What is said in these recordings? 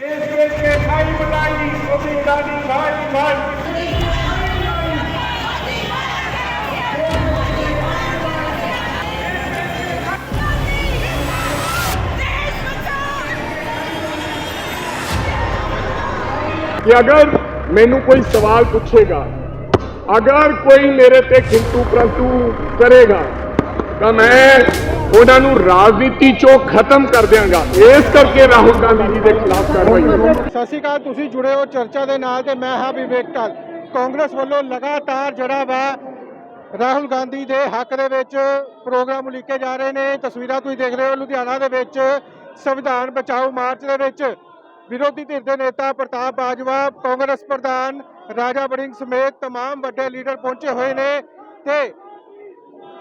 ਇਸ ਵਿੱਚ ਖਾਈ ਬਣਾਈ ਉਹਦੀ ਉਡਾਨੀ ਭਾਈ ਭਾਈ ਕਿ ਅਗਰ ਮੈਨੂੰ ਕੋਈ ਸਵਾਲ ਪੁੱਛੇਗਾ, ਅਗਰ ਕੋਈ ਮੇਰੇ ਤੇ ਕਿੰਤੂ ਪ੍ਰੰਤੂ ਕਰੇਗਾ ਤਾਂ ਮੈਂ ਉਹਨਾਂ ਨੂੰ ਰਾਜਨੀਤੀ ਚੋਂ ਖਤਮ ਕਰ ਦਿਆਂਗਾ ਇਸ ਕਰਕੇ ਰਾਹੁਲ ਗਾਂਧੀ ਜੀ ਦੇ ਖਿਲਾਫ ਕਾਰਵਾਈ ਕਰੂੰਗਾ ਸਤਿ ਸ਼੍ਰੀ ਅਕਾਲ ਤੁਸੀਂ ਜੁੜੇ ਹੋ ਚਰਚਾ ਦੇ ਨਾਲ ਤੇ ਮੈਂ ਹਾਂ ਵਿਵੇਕ ਟਲ ਕਾਂਗਰਸ ਵੱਲੋਂ ਲਗਾਤਾਰ ਜਿਹੜਾ ਵਾ ਰਾਹੁਲ ਗਾਂਧੀ ਦੇ ਹੱਕ ਦੇ ਵਿੱਚ ਪ੍ਰੋਗਰਾਮ ਉਲੀਕੇ ਜਾ ਰਹੇ ਨੇ ਤਸਵੀਰਾਂ ਤੁਸੀਂ ਦੇਖ ਰਹੇ ਹੋ ਲੁਧਿਆਣਾ ਦੇ ਵਿੱਚ ਸੰਵਿਧਾਨ ਬਚਾਓ ਮਾਰਚ ਦੇ ਵਿੱਚ ਵਿਰੋਧੀ ਧਿਰ ਦੇ ਨੇਤਾ ਪ੍ਰਤਾਪ ਬਾਜਵਾ ਕਾਂਗਰਸ ਪ੍ਰਧਾਨ ਰਾਜਾ ਬੜਿੰਗ ਸਮੇਤ तमाम ਵੱਡੇ ਲੀਡਰ ਪਹੁੰਚੇ ਹੋਏ ਨੇ ਤੇ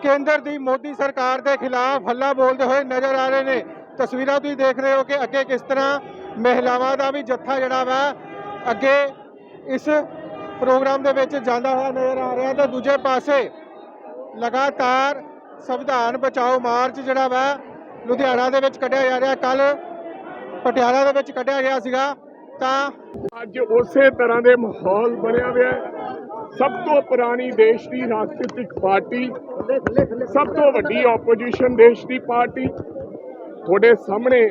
ਕੇਂਦਰ ਦੀ ਮੋਦੀ ਸਰਕਾਰ ਦੇ ਖਿਲਾਫ ਹੱਲਾ ਬੋਲਦੇ ਹੋਏ ਨਜ਼ਰ ਆ ਰਹੇ ਨੇ। ਤਸਵੀਰਾਂ ਤੁਸੀਂ ਦੇਖ ਰਹੇ ਹੋ ਕਿ ਅੱਗੇ ਕਿਸ ਤਰ੍ਹਾਂ ਮਹਿਲਾਵਾਂ ਦਾ ਵੀ ਜੱਥਾ ਜਿਹੜਾ ਵਾ ਅੱਗੇ ਇਸ ਪ੍ਰੋਗਰਾਮ ਦੇ ਵਿੱਚ ਜਾਂਦਾ ਹੋਇਆ ਨਜ਼ਰ ਆ ਰਿਹਾ ਤੇ ਦੂਜੇ ਪਾਸੇ ਲਗਾਤਾਰ ਸੰਵਿਧਾਨ ਬਚਾਓ ਮਾਰਚ ਜਿਹੜਾ ਵਾ ਲੁਧਿਆਣਾ ਦੇ ਵਿੱਚ ਕੱਢਿਆ ਜਾ ਰਿਹਾ। ਕੱਲ ਪਟਿਆਲਾ ਦੇ ਵਿੱਚ ਕੱਢਿਆ ਗਿਆ ਸੀਗਾ ਤਾਂ ਅੱਜ ਉਸੇ ਤਰ੍ਹਾਂ ਦੇ ਮਾਹੌਲ ਬਣਿਆ ਹੋਇਆ ਸਭ ਤੋਂ ਪੁਰਾਣੀ ਦੇਸ਼ ਦੀ ਰਾਜਨੀਤਿਕ ਪਾਰਟੀ, ਸਭ ਤੋਂ ਵੱਡੀ ਆਪੋਜੀਸ਼ਨ ਦੇਸ਼ ਦੀ ਪਾਰਟੀ। ਤੁਹਾਡੇ ਸਾਹਮਣੇ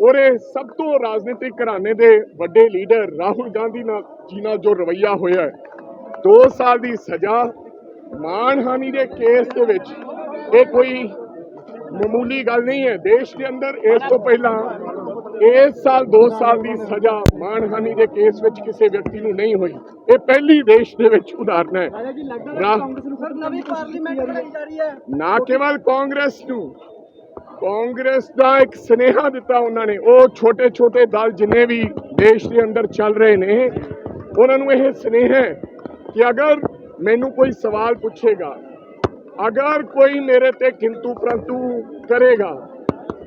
ਉਹਦੇ ਸਭ ਤੋਂ ਰਾਜਨੀਤਿਕ ਘਰਾਣੇ ਦੇ ਵੱਡੇ ਲੀਡਰ ਰਾਹੁਲ ਗਾਂਧੀ ਨਾਲ ਜੀ ਨਾਲ ਜੋ ਰਵਈਆ ਹੋਇਆ ਹੈ। 2 ਸਾਲ ਦੀ ਸਜ਼ਾ ਮਾਨਹਾਨੀ ਦੇ ਕੇਸ ਦੇ ਵਿੱਚ ਇਹ ਕੋਈ ਮਾਮੂਲੀ ਗੱਲ ਨਹੀਂ ਹੈ। ਦੇਸ਼ ਦੇ ਅੰਦਰ ਇਸ ਤੋਂ ਪਹਿਲਾਂ ਇਸ ਸਾਲ 2 ਸਾਲ ਦੀ ਸਜ਼ਾ ਮਾਨਹਾਨੀ ਦੇ ਕੇਸ ਵਿੱਚ ਕਿਸੇ ਵਿਅਕਤੀ ਨੂੰ ਨਹੀਂ ਹੋਈ। ਇਹ ਪਹਿਲੀ ਦੇਸ਼ ਦੇ ਵਿੱਚ ਉਦਾਹਰਨ ਹੈ। ਨਾ ਕੇਵਲ ਕਾਂਗਰਸ ਨੂੰ ਕਾਂਗਰਸ ਦਾ ਇੱਕ ਸਨੇਹਾ ਦਿੱਤਾ ਉਹਨਾਂ ਨੇ। ਉਹ ਛੋਟੇ ਛੋਟੇ ਦਲ ਜਿੰਨੇ ਵੀ ਦੇਸ਼ ਦੇ ਅੰਦਰ ਚੱਲ ਰਹੇ ਨੇ ਉਹਨਾਂ ਨੂੰ ਇਹ ਸਨੇਹਾ ਹੈ ਕਿ ਅਗਰ ਮੈਨੂੰ ਕੋਈ ਸਵਾਲ ਪੁੱਛੇਗਾ ਅਗਰ ਕੋਈ ਮੇਰੇ ਤੇ ਕਿੰਤੂ ਪ੍ਰੰਤੂ ਕਰੇਗਾ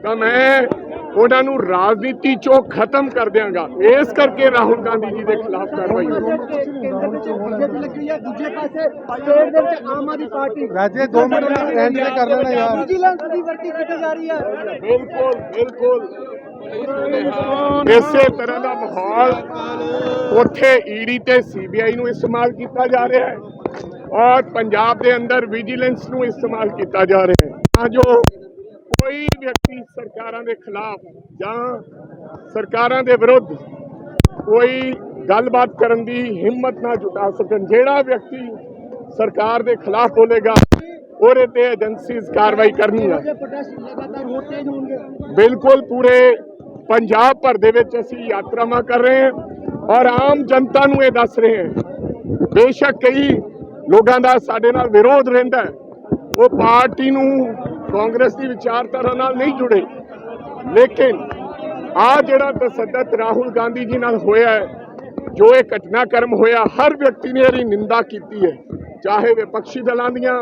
ਤਾਂ ਮੈਂ ਉਹਨਾਂ ਨੂੰ ਰਾਜਨੀਤੀ ਚੋਂ ਖਤਮ ਕਰ ਦਿਆਂਗਾ ਇਸ ਕਰਕੇ ਰਾਹੁਲ ਗਾਂਧੀ ਜੀ ਦੇ ਖਿਲਾਫ ਕਾਰਵਾਈ ਕਰੂੰਗਾ 2 ਮਿੰਟ ਐਂਡ ਤੇ ਕਰ ਲੈਣਾ ਯਾਰ ਵਿਜੀਲੈਂਸ ਦੀ ਵਰਤੀ ਕੀਤੀ ਜਾ ਰਹੀ ਹੈ ਬਿਲਕੁਲ ਬਿਲਕੁਲ ਇਸੇ ਤਰ੍ਹਾਂ ਦਾ ਮਾਹੌਲ ਉੱਥੇ ਈਡੀ ਤੇ ਸੀਬੀਆਈ ਨੂੰ ਇਸਤੇਮਾਲ ਕੀਤਾ ਜਾ ਰਿਹਾ ਹੈ ਔਰ ਪੰਜਾਬ ਦੇ ਅੰਦਰ ਵਿਜੀਲੈਂਸ ਨੂੰ ਇਸਤੇਮਾਲ ਕੀਤਾ ਜਾ ਰਿਹਾ ਹੈ ਤਾਂ ਜੋ ਕੋਈ ਵਿਅਕਤੀ ਸਰਕਾਰਾਂ ਦੇ ਖਿਲਾਫ ਜਾਂ ਸਰਕਾਰਾਂ ਦੇ ਵਿਰੁੱਧ ਕੋਈ ਗੱਲਬਾਤ ਕਰਨ ਦੀ ਹਿੰਮਤ ਨਾ ਜੁਟਾ ਸਕਣ। ਜਿਹੜਾ ਵਿਅਕਤੀ ਸਰਕਾਰ ਦੇ ਖਿਲਾਫ ਬੋਲੇਗਾ, ਉਹਦੇ ਤੇ ਏਜੰਸੀਜ਼ ਕਾਰਵਾਈ ਕਰਨਗੀਆਂ ਪ੍ਰੋਟੈਸਟ ਬਿਲਕੁਲ ਪੂਰੇ ਪੰਜਾਬ ਭਰ ਦੇ ਵਿੱਚ ਅਸੀਂ ਯਾਤਰਾਵਾਂ ਕਰ ਰਹੇ ਹਾਂ ਔਰ ਆਮ ਜਨਤਾ ਨੂੰ ਇਹ ਦੱਸ ਰਹੇ ਹਾਂ, ਬੇਸ਼ੱਕ ਕਈ ਲੋਕਾਂ ਦਾ ਸਾਡੇ ਨਾਲ ਵਿਰੋਧ ਰਹਿੰਦਾ ਉਹ ਪਾਰਟੀ ਨੂੰ ਕਾਂਗਰਸ ਦੀ ਵਿਚਾਰਧਾਰਾ ਨਾਲ ਨਹੀਂ ਜੁੜੇ। ਲੇਕਿਨ ਆ ਜਿਹੜਾ ਤਸੱਦਤ ਰਾਹੁਲ ਗਾਂਧੀ ਜੀ ਨਾਲ ਹੋਇਆ ਹੈ, ਜੋ ਇਹ ਘਟਨਾਕ੍ਰਮ ਹੋਇਆ, ਹਰ ਵਿਅਕਤੀ ਨੇ ਇਹਦੀ ਨਿੰਦਾ ਕੀਤੀ ਹੈ। ਚਾਹੇ ਵਿਪਕਸ਼ੀ ਦਲਾਂ ਦੀਆਂ,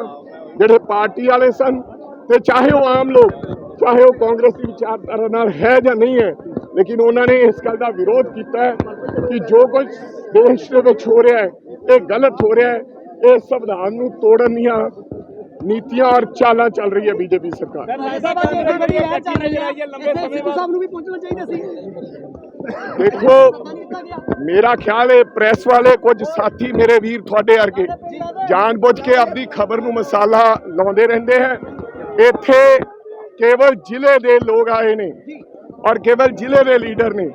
ਜਿਹੜੇ ਪਾਰਟੀ ਵਾਲੇ ਸਨ ਤੇ ਚਾਹੇ ਉਹ ਆਮ ਲੋਕ, ਚਾਹੇ ਉਹ ਕਾਂਗਰਸ ਦੀ ਵਿਚਾਰਧਾਰਾ ਨਾਲ ਹੈ ਜਾਂ ਨਹੀਂ ਹੈ, ਲੇਕਿਨ ਉਹਨਾਂ ਨੇ ਇਸ ਗੱਲ ਦਾ ਵਿਰੋਧ ਕੀਤਾ ਹੈ ਕਿ ਜੋ ਕੁਝ ਦੇਸ਼ ਦੇ ਵਿੱਚ ਹੋ ਰਿਹਾ ਹੈ, ਇਹ ਗਲਤ ਹੋ ਰਿਹਾ ਹੈ, ਇਹ ਸੰਵਿਧਾਨ ਨੂੰ ਤੋੜਨ ਦੀਆਂ ਨੀਤੀਆਂ ਔਰ ਚਾਲਾਂ ਚੱਲ ਰਹੀ ਹੈ ਬੀਜੇਪੀ ਸਰਕਾਰ। ਦੇਖੋ ਮੇਰਾ ਖਿਆਲ ਹੈ ਪ੍ਰੈਸ ਵਾਲੇ ਕੁਝ ਸਾਥੀ ਮੇਰੇ ਵੀਰ ਤੁਹਾਡੇ ਵਰਗੇ ਜਾਣਬੁੱਝ ਕੇ ਆਪਣੀ ਖਬਰ ਨੂੰ ਮਸਾਲਾ ਲਾਉਂਦੇ ਰਹਿੰਦੇ ਹੈ। ਇੱਥੇ ਕੇਵਲ ਜ਼ਿਲ੍ਹੇ ਦੇ ਲੋਕ ਆਏ ਨੇ ਔਰ ਕੇਵਲ ਜ਼ਿਲ੍ਹੇ ਦੇ ਲੀਡਰ ਨੇ।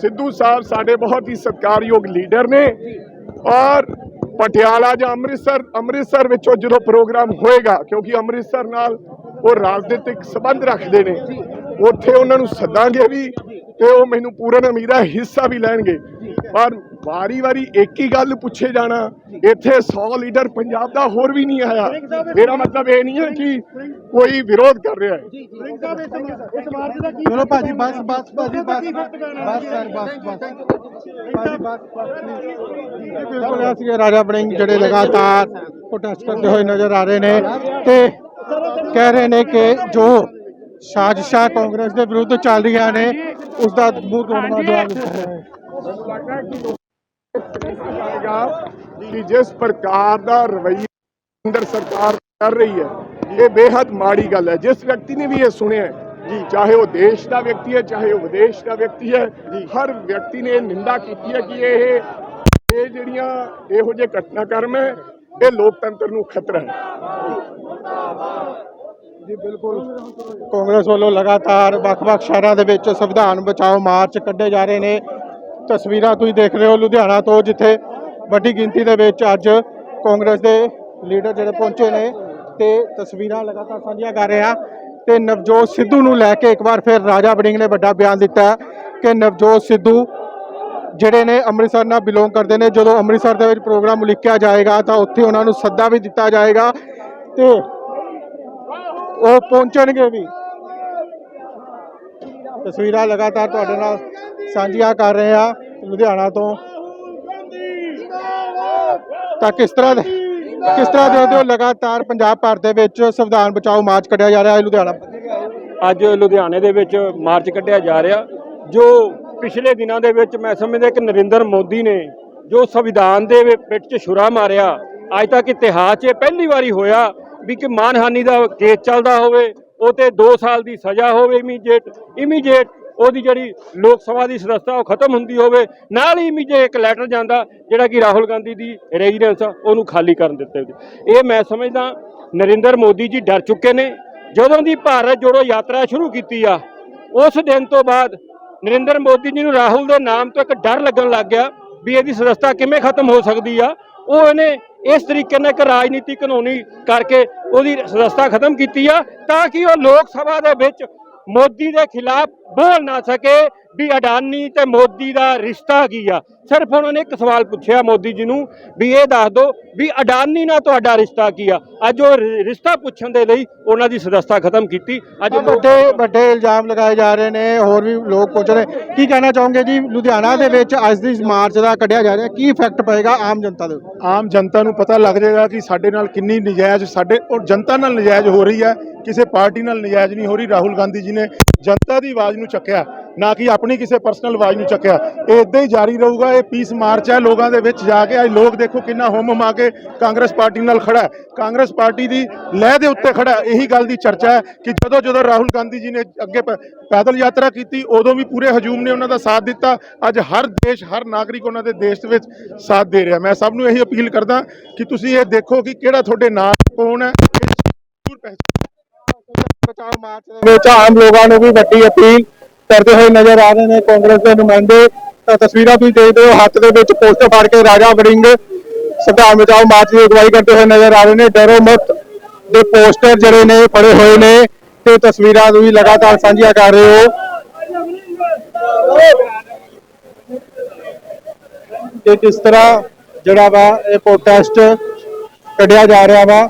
ਸਿੱਧੂ ਸਾਹਿਬ ਸਾਡੇ ਬਹੁਤ ਹੀ ਸਤਿਕਾਰਯੋਗ ਲੀਡਰ ਨੇ ਔਰ ਪਟਿਆਲਾ ਜਾਂ ਅੰਮ੍ਰਿਤਸਰ ਅੰਮ੍ਰਿਤਸਰ ਵਿੱਚੋਂ ਜਦੋਂ ਪ੍ਰੋਗਰਾਮ ਹੋਏਗਾ, ਕਿਉਂਕਿ ਅੰਮ੍ਰਿਤਸਰ ਨਾਲ ਉਹ ਰਾਜਨੀਤਿਕ ਸੰਬੰਧ ਰੱਖਦੇ ਨੇ, ਉੱਥੇ ਉਹਨਾਂ ਨੂੰ ਸੱਦਾਂਗੇ ਵੀ ਤੇ ਉਹ ਮੈਨੂੰ ਪੂਰਨ ਉਮੀਦ ਹੈ ਹਿੱਸਾ ਵੀ ਲੈਣਗੇ। ਪਰ ਵਾਰੀ-ਵਾਰੀ ਇੱਕ ਹੀ ਗੱਲ ਪੁੱਛੇ ਜਾਣਾ। ਇੱਥੇ 100 ਲੀਡਰ ਪੰਜਾਬ ਦਾ ਹੋਰ ਵੀ ਨਹੀਂ ਆਇਆ। ਮੇਰਾ ਮਤਲਬ ਇਹ ਨਹੀਂ ਹੈ ਕਿ ਕੋਈ ਵਿਰੋਧ ਕਰ ਰਿਹਾ ਹੈ। ਚਲੋ ਭਾਜੀ ਬਸ ਬਸ ਭਾਜੀ ਬਸ ਬਸ ਸਰ ਬਸ ਬਸ। ਬਿਲਕੁਲ ਸੀਗੇ ਰਾਜਾ ਬੜਿੰਗ ਜਿਹੜੇ ਲਗਾਤਾਰ ਪ੍ਰੋਟੈਸਟ ਕਰਦੇ ਹੋਏ ਨਜ਼ਰ ਆ ਰਹੇ ਨੇ ਤੇ ਕਹਿ ਰਹੇ ਨੇ ਕਿ ਜੋ ਸਾਜ਼ਿਸ਼ਾਂ ਕਾਂਗਰਸ ਦੇ ਵਿਰੁੱਧ ਚੱਲ ਰਹੀਆਂ ਨੇ ਉਸ ਦਾ ਮੂੰਹ ਤੋੜਨਾ ਜਵਾਬ ਦਿੱਤਾ ਹੈ ਕਿ ਜਿਸ ਪ੍ਰਕਾਰ ਦਾ ਰਵੱਈਆ ਕੇਂਦਰ ਸਰਕਾਰ ਕਰ ਰਹੀ ਹੈ ਇਹ ਬੇहद ਮਾੜੀ ਗੱਲ ਹੈ। ਜਿਸ ਵਿਅਕਤੀ ਨੇ ਵੀ ਇਹ ਸੁਣਿਆ ਹੈ, ਚਾਹੇ ਉਹ ਦੇਸ਼ ਦਾ ਵਿਅਕਤੀ ਹੈ ਚਾਹੇ ਉਹ ਵਿਦੇਸ਼ ਦਾ ਵਿਅਕਤੀ ਹੈ ਹਰ ਵਿਅਕਤੀ ਨੇ ਨਿੰਦਾ ਕੀਤੀ ਹੈ ਕਿ ਇਹ ਇਹ ਜਿਹੜੀਆਂ ਇਹੋ ਜਿਹੇ ਘਟਨਾਕ੍ਰਮ ਹੈ ਇਹ ਲੋਕਤੰਤਰ ਨੂੰ ਖਤਰਾ ਹੈ। ਜੀ ਬਿਲਕੁਲ। ਕਾਂਗਰਸ ਵੱਲੋਂ ਲਗਾਤਾਰ ਵੱਖ-ਵੱਖ ਸ਼ਹਿਰਾਂ ਦੇ ਵਿੱਚ ਸੰਵਿਧਾਨ ਬਚਾਓ ਮਾਰਚ ਕੱਢੇ ਜਾ ਰਹੇ ਨੇ। ਤਸਵੀਰਾਂ ਤੁਸੀਂ ਦੇਖ ਰਹੇ ਹੋ ਲੁਧਿਆਣਾ ਤੋਂ, ਜਿੱਥੇ ਵੱਡੀ ਗਿਣਤੀ ਦੇ ਵਿੱਚ ਅੱਜ ਕਾਂਗਰਸ ਦੇ ਲੀਡਰ ਜਿਹੜੇ ਪਹੁੰਚੇ ਨੇ ਤੇ ਤਸਵੀਰਾਂ ਲਗਾਤਾਰ ਸਾਂਝੀਆਂ ਕਰ ਰਹੇ ਆ। ਤੇ ਨਵਜੋਤ ਸਿੱਧੂ ਨੂੰ ਲੈ ਕੇ ਇੱਕ ਵਾਰ ਫਿਰ ਰਾਜਾ ਬੜਿੰਗ ਨੇ ਵੱਡਾ ਬਿਆਨ ਦਿੱਤਾ ਕਿ ਨਵਜੋਤ ਸਿੱਧੂ ਜਿਹੜੇ ਨੇ ਅੰਮ੍ਰਿਤਸਰ ਨਾਲ ਬਿਲੋਂਗ ਕਰਦੇ ਨੇ। ਜਦੋਂ ਅੰਮ੍ਰਿਤਸਰ ਦੇ ਵਿੱਚ ਪ੍ਰੋਗਰਾਮ ਉਲੀਕਿਆ ਜਾਏਗਾ ਤਾਂ ਉੱਥੇ ਉਹਨਾਂ ਨੂੰ ਸੱਦਾ ਵੀ ਦਿੱਤਾ ਜਾਏਗਾ ਤੇ ਉਹ ਪਹੁੰਚਣਗੇ ਵੀ। ਤਸਵੀਰਾਂ ਲਗਾਤਾਰ ਤੁਹਾਡੇ ਨਾਲ ਸਾਂਝੀਆਂ ਕਰ ਰਹੇ ਆ ਲੁਧਿਆਣਾ ਤੋਂ। ਤਾਂ ਕਿਸ ਤਰ੍ਹਾਂ ਦੇ ਕਿਸ ਤਰ੍ਹਾਂ ਦੇਖਦੇ ਹੋ ਲਗਾਤਾਰ ਪੰਜਾਬ ਭਰ ਦੇ ਵਿੱਚ ਸੰਵਿਧਾਨ ਬਚਾਓ ਮਾਰਚ ਕੱਢਿਆ ਜਾ ਰਿਹਾ ਹੈ ਲੁਧਿਆਣਾ? ਅੱਜ ਲੁਧਿਆਣੇ ਦੇ ਵਿੱਚ ਮਾਰਚ ਕੱਢਿਆ ਜਾ ਰਿਹਾ। ਜੋ ਪਿਛਲੇ ਦਿਨਾਂ ਦੇ ਵਿੱਚ ਮੈਂ ਸਮਝਦਾ ਕਿ ਨਰਿੰਦਰ ਮੋਦੀ ਨੇ ਜੋ ਸੰਵਿਧਾਨ ਦੇ ਵਿ- 'ਚ ਛੁਰਾ ਮਾਰਿਆ, ਅੱਜ ਤੱਕ ਇਤਿਹਾਸ 'ਚ ਇਹ ਪਹਿਲੀ ਵਾਰੀ ਹੋਇਆ ਵੀ ਕਿ ਮਾਨਹਾਨੀ ਦਾ ਕੇਸ ਚੱਲਦਾ ਹੋਵੇ ਉਹ ਤੇ 2 ਸਾਲ ਦੀ ਸਜ਼ਾ ਹੋਵੇ ਇਮੀਡੀਏਟ ਇਮੀਡੀਏਟ ਉਹਦੀ ਜਿਹੜੀ ਲੋਕ ਸਭਾ ਦੀ ਸਦੱਸਤਾ ਉਹ ਖਤਮ ਹੁੰਦੀ ਹੋਵੇ, ਨਾਲ ਹੀ ਇਮੀਡੀਏਟ ਇੱਕ ਲੈਟਰ ਜਾਂਦਾ ਜਿਹੜਾ ਕਿ ਰਾਹੁਲ ਗਾਂਧੀ ਦੀ ਰੈਜ਼ੀਡੈਂਸ ਆ, ਉਹਨੂੰ ਖਾਲੀ ਕਰਨ ਦਿੱਤੇ ਇਹ ਮੈਂ ਸਮਝਦਾ, ਨਰਿੰਦਰ ਮੋਦੀ ਜੀ ਡਰ ਚੁੱਕੇ ਨੇ। ਜਦੋਂ ਦੀ ਭਾਰਤ ਜੋੜੋ ਯਾਤਰਾ ਸ਼ੁਰੂ ਕੀਤੀ ਆ, ਉਸ ਦਿਨ ਤੋਂ ਬਾਅਦ ਨਰਿੰਦਰ ਮੋਦੀ ਜੀ ਨੂੰ ਰਾਹੁਲ ਦੇ ਨਾਮ ਤੋਂ ਇੱਕ ਡਰ ਲੱਗਣ ਲੱਗ ਗਿਆ ਵੀ ਇਹਦੀ ਸਦੱਸਤਾ ਕਿਵੇਂ ਖਤਮ ਹੋ ਸਕਦੀ ਆ। ਉਹ ਇਹਨੇ ਇਸ ਤਰੀਕੇ ਨਾਲ ਇੱਕ ਰਾਜਨੀਤੀ ਕਾਨੂੰਨੀ ਕਰਕੇ ਉਹਦੀ ਸਦੱਸਤਾ ਖਤਮ ਕੀਤੀ ਆ, ਤਾਂ ਕਿ ਉਹ ਲੋਕ ਸਭਾ ਦੇ ਵਿੱਚ ਮੋਦੀ ਦੇ ਖਿਲਾਫ ਬੋਲ ਨਾ ਸਕੇ ਵੀ ਅਡਾਨੀ ਤੇ ਮੋਦੀ ਦਾ ਰਿਸ਼ਤਾ ਕੀ ਆ। ਸਿਰਫ ਉਹਨਾਂ ਨੇ ਇੱਕ ਸਵਾਲ ਪੁੱਛਿਆ ਮੋਦੀ ਜੀ ਨੂੰ ਵੀ ਇਹ ਦੱਸ ਦਿਓ ਵੀ ਅਡਾਨੀ ਨਾਲ ਤੁਹਾਡਾ ਰਿਸ਼ਤਾ ਕੀ ਆ। ਅੱਜ ਉਹ ਰਿਸ਼ਤਾ ਪੁੱਛਣ ਦੇ ਲਈ ਉਹਨਾਂ ਦੀ ਸਦੱਸਤਾ ਖਤਮ ਕੀਤੀ। ਅੱਜ ਵੱਡੇ ਵੱਡੇ ਇਲਜ਼ਾਮ ਲਗਾਏ ਜਾ ਰਹੇ ਨੇ ਹੋਰ ਵੀ ਲੋਕ ਪੁੱਛ ਰਹੇ। ਕੀ ਕਹਿਣਾ ਚਾਹੋਗੇ ਜੀ? ਲੁਧਿਆਣਾ ਦੇ ਵਿੱਚ ਅੱਜ ਦੀ ਮਾਰਚ ਦਾ ਕੱਢਿਆ ਜਾ ਰਿਹਾ। ਕੀ ਇਫੈਕਟ ਪਏਗਾ ਆਮ ਜਨਤਾ ਦੇ ਉੱਤੇ? ਆਮ ਜਨਤਾ ਨੂੰ ਪਤਾ ਲੱਗ ਜਾਏਗਾ ਕਿ ਸਾਡੇ ਨਾਲ ਕਿੰਨੀ ਨਜਾਇਜ਼ ਸਾਡੇ ਔਰ ਜਨਤਾ ਨਾਲ ਨਜਾਇਜ਼ ਹੋ ਰਹੀ ਹੈ ਕਿਸੇ ਪਾਰਟੀ ਨਾਲ ਨਜਾਇਜ਼ ਨਹੀਂ ਹੋ ਰਹੀ। ਰਾਹੁਲ ਗਾਂਧੀ ਜੀ ਨੇ ਜਨਤਾ ਦੀ ਆਵਾਜ਼ ਨੂੰ ਚੱਕਿਆ, ਨਾ ਕਿ ਆਪਣੀ ਕਿਸੇ ਪਰਸਨਲ ਆਵਾਜ਼ ਨੂੰ ਚੱਕਿਆ। ਇਹ ਇਦਾਂ ਹੀ ਜਾਰੀ ਰਹੂਗਾ, ਇਹ ਪੀਸ ਮਾਰਚ ਹੈ ਲੋਕਾਂ ਦੇ ਵਿੱਚ ਜਾ ਕੇ। ਅੱਜ ਲੋਕ ਦੇਖੋ ਕਿੰਨਾ ਹੁਮ ਹੁਮਾ ਕੇ ਕਾਂਗਰਸ ਪਾਰਟੀ ਨਾਲ ਖੜਾ ਹੈ। ਕਾਂਗਰਸ ਪਾਰਟੀ ਦੀ ਲਹਿ ਦੇ ਉੱਤੇ ਖੜਾ ਇਹੀ ਗੱਲ ਦੀ ਚਰਚਾ ਹੈ ਕਿ ਜਦੋਂ ਜਦੋਂ ਰਾਹੁਲ ਗਾਂਧੀ ਜੀ ਨੇ ਅੱਗੇ ਪੈਦਲ ਯਾਤਰਾ ਕੀਤੀ, ਉਦੋਂ ਵੀ ਪੂਰੇ ਹਜੂਮ ਨੇ ਉਹਨਾਂ ਦਾ ਸਾਥ ਦਿੱਤਾ। ਅੱਜ ਹਰ ਦੇਸ਼, ਹਰ ਨਾਗਰਿਕ ਉਹਨਾਂ ਦੇ ਦੇਸ਼ ਦੇ ਵਿੱਚ ਸਾਥ ਦੇ ਰਿਹਾ। ਮੈਂ ਸਭ ਨੂੰ ਇਹੀ ਅਪੀਲ ਕਰਦਾ ਕਿ ਤੁਸੀਂ ਇਹ ਦੇਖੋ ਕਿ ਕਿਹੜਾ ਤੁਹਾਡੇ ਨਾਲ ਕੌਣ ਹੈ ਜ਼ਰੂਰ ਪਹਿਚਾਨੋ ਬਚਾਓ ਮਾਰਚ ਦੇ ਵਿੱਚ ਆਮ ਲੋਕਾਂ ਨੂੰ ਵੀ ਵੱਡੀ ਅਪੀਲ ਕਰਦੇ ਹੋਏ ਨਜ਼ਰ ਆ ਰਹੇ ਨੇ ਕਾਂਗਰਸ ਦੇ ਨੁਮਾਇੰਦੇ। ਤਾਂ ਤਸਵੀਰਾਂ ਤੁਸੀਂ ਦੇਖਦੇ ਹੋ, ਹੱਥ ਦੇ ਵਿੱਚ ਪੋਸਟਰ ਫੜ ਕੇ ਰਾਜਾ ਵੜਿੰਗ ਸੰਵਿਧਾਨ ਬਚਾਓ ਮਾਰਚ ਦੀ ਅਗਵਾਈ ਕਰਦੇ ਹੋਏ ਨਜ਼ਰ ਆ ਰਹੇ ਨੇ। ਡਰੋ ਮਤ ਦੇ ਪੋਸਟਰ ਜਿਹੜੇ ਨੇ, ਫੜੇ ਹੋਏ ਨੇ। ਤੇ ਤਸਵੀਰਾਂ ਤੁਸੀਂ ਲਗਾਤਾਰ ਸਾਂਝੀਆਂ ਕਰ ਰਹੇ ਹੋ। ਤੇ ਕਿਸ ਤਰ੍ਹਾਂ ਜਿਹੜਾ ਵਾ ਇਹ ਪ੍ਰੋਟੈਸਟ ਕੱਢਿਆ ਜਾ ਰਿਹਾ ਵਾ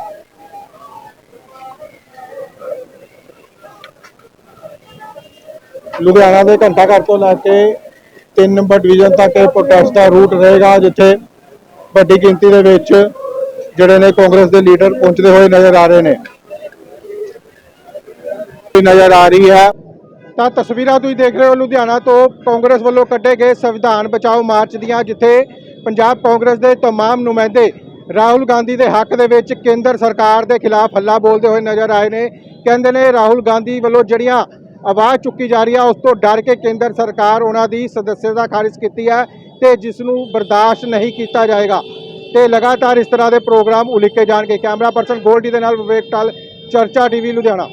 ਲੁਧਿਆਣਾ ਦੇ ਘੰਟਾ ਘਰ ਤੋਂ ਲੈ ਕੇ 3 ਨੰਬਰ ਡਿਵੀਜ਼ਨ ਤੱਕ ਇਹ ਪ੍ਰੋਟੈਸਟ ਦਾ ਰੂਟ ਰਹੇਗਾ ਜਿੱਥੇ ਵੱਡੀ ਗਿਣਤੀ ਦੇ ਵਿੱਚ ਜਿਹੜੇ ਨੇ ਕਾਂਗਰਸ ਦੇ ਲੀਡਰ ਪਹੁੰਚਦੇ ਹੋਏ ਨਜ਼ਰ ਆ ਰਹੇ ਨੇ ਨਜ਼ਰ ਆ ਰਹੀ ਹੈ ਤਾਂ ਤਸਵੀਰਾਂ ਤੁਸੀਂ ਦੇਖ ਰਹੇ ਹੋ ਲੁਧਿਆਣਾ ਤੋਂ ਕਾਂਗਰਸ ਵੱਲੋਂ ਕੱਢੇ ਗਏ ਸੰਵਿਧਾਨ ਬਚਾਓ ਮਾਰਚ ਦੀਆਂ ਜਿੱਥੇ ਪੰਜਾਬ ਕਾਂਗਰਸ ਦੇ तमाम ਨੁਮਾਇੰਦੇ ਰਾਹੁਲ ਗਾਂਧੀ ਦੇ ਹੱਕ ਦੇ ਵਿੱਚ ਕੇਂਦਰ ਸਰਕਾਰ ਦੇ ਖਿਲਾਫ ਹੱਲਾ ਬੋਲਦੇ ਹੋਏ ਨਜ਼ਰ ਆਏ ਨੇ ਕਹਿੰਦੇ ਨੇ ਰਾਹੁਲ ਗਾਂਧੀ ਵੱਲੋਂ ਜਿਹੜੀਆਂ ਆਵਾਜ਼ ਚੁੱਕੀ ਜਾ ਰਹੀ ਹੈ ਉਸ ਤੋਂ ਡਰ ਕੇ ਕੇਂਦਰ ਸਰਕਾਰ ਉਹਨਾਂ ਦੀ ਸਦੱਸਿਅਤਾ ਖਾਰਿਜ ਕੀਤੀ ਹੈ ਤੇ ਜਿਸ ਨੂੰ ਬਰਦਾਸ਼ਤ ਨਹੀਂ ਕੀਤਾ ਜਾਏਗਾ। ਤੇ ਲਗਾਤਾਰ ਇਸ ਤਰ੍ਹਾਂ ਦੇ ਪ੍ਰੋਗਰਾਮ ਉਲੀਕੇ ਜਾਣਗੇ। ਕੈਮਰਾ ਪਰਸਨ ਗੋਲਡੀ ਦੇ ਨਾਲ ਵਿਵੇਕ ਟਾਲ, ਚਰਚਾ ਟੀਵੀ ਲੁਧਿਆਣਾ।